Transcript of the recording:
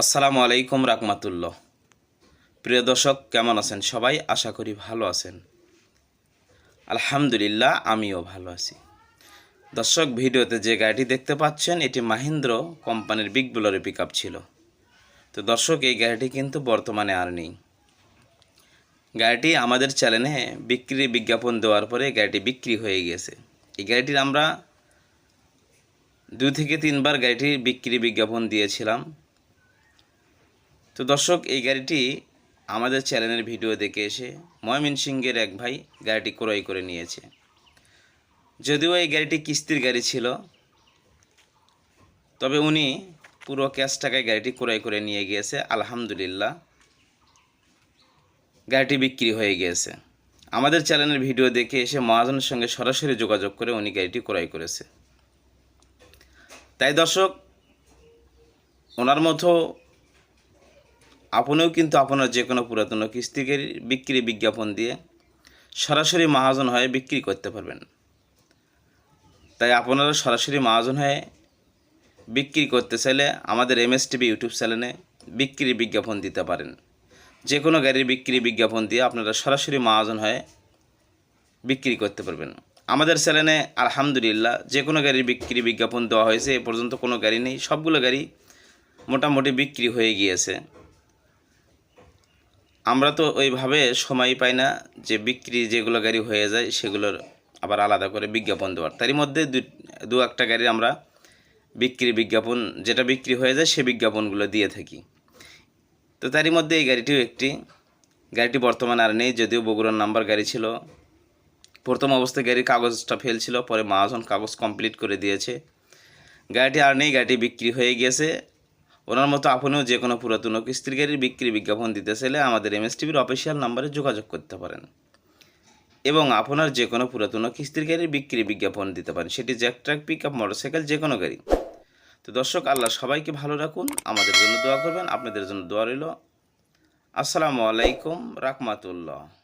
আসসালামু আলাইকুম রাকমাতুল্লাহ প্রিয় দর্শক, কেমন আছেন সবাই? আশা করি ভালো আছেন। আলহামদুলিল্লাহ, আমিও ভালো আছি। দর্শক, ভিডিওতে যে গাড়িটি দেখতে পাচ্ছেন, এটি মাহিন্দ্র কোম্পানির বিগ বুলারের পিক ছিল। তো দর্শক, এই গাড়িটি কিন্তু বর্তমানে আর নেই। গাড়িটি আমাদের চ্যানেলে বিক্রি, বিজ্ঞাপন দেওয়ার পরে গাড়িটি বিক্রি হয়ে গেছে এই গাড়িটির আমরা দুই থেকে তিনবার গাড়িটির বিক্রি, বিজ্ঞাপন দিয়েছিলাম। তো দর্শক, এই গাড়িটি আমাদের চ্যানেলের ভিডিও দেখে এসে ময়মনসিংহের এক ভাই গাড়িটি ক্রয় করে নিয়েছে। যদিও এই গাড়িটি কিস্তির গাড়ি ছিল, তবে উনি পুরো ক্যাশ টাকায় গাড়িটি ক্রয় করে নিয়ে গিয়েছে, আলহামদুলিল্লাহ। গাড়িটি বিক্রি হয়ে গিয়েছে। আমাদের চ্যানেলের ভিডিও দেখে এসে মহাজনের সঙ্গে সরাসরি যোগাযোগ করে উনি গাড়িটি ক্রয় করেছে। তাই দর্শক, ওনার মতো আপনিও কিন্তু আপনার যে কোনো পুরাতন কিস্তিকে বিক্রি বিজ্ঞাপন দিয়ে সরাসরি মহাজন হয়ে বিক্রি করতে পারবেন। তাই আপনারা সরাসরি মহাজন হয়ে বিক্রি করতে চাইলে আমাদের এম এস টিভি ইউটিউব চ্যানেলে বিক্রি বিজ্ঞাপন দিতে পারেন। যে কোনো গাড়ির বিক্রি বিজ্ঞাপন দিয়ে আপনারা সরাসরি মহাজন হয়ে বিক্রি করতে পারবেন। আমাদের চ্যানেলে আলহামদুলিল্লাহ যে কোনো গাড়ির বিক্রি বিজ্ঞাপন দেওয়া হয়েছে, এ পর্যন্ত কোনো গাড়ি নেই, সবগুলো গাড়ি মোটামুটি বিক্রি হয়ে গিয়েছে। আমরা তো ওইভাবে সময় পাই না যে বিক্রি যেগুলো গাড়ি হয়ে যায় সেগুলোর আবার আলাদা করে বিজ্ঞাপন দেওয়ার। তারই মধ্যে দু- একটা গাড়ি আমরা বিক্রি বিজ্ঞাপন, যেটা বিক্রি হয়ে যায় সে বিজ্ঞাপনগুলো দিয়ে থাকি। তো তারই মধ্যে এই গাড়িটিও একটি। গাড়িটি বর্তমানে আর নেই, যদিও বগুড়ার নাম্বার গাড়ি ছিল। প্রথম অবস্থায় গাড়ির কাগজটা ফেল ছিল, পরে মহাজন কাগজ কমপ্লিট করে দিয়েছে। গাড়িটি আর নেই, গাড়িটি বিক্রি হয়ে গিয়েছে। ওনার মতো আপনিও যে কোনো পুরাতন কিস্তির গাড়ির বিক্রি বিজ্ঞাপন দিতে চাইলে আমাদের এম এস টিভির অফিসিয়াল নাম্বারে যোগাযোগ করতে পারেন। এবং আপনার যে কোনো পুরাতন কিস্তির গাড়ির বিক্রি বিজ্ঞাপন দিতে পারেন। সেটি jack truck pick up motorcycle, যে কোনো গাড়ি। তো দর্শক, আল্লাহ সবাইকে ভালো রাখুন, আমাদের জন্য দোয়া করবেন, আপনাদের জন্য দোয়া রইল। আসসালামু আলাইকুম রাহমাতুল্লাহ।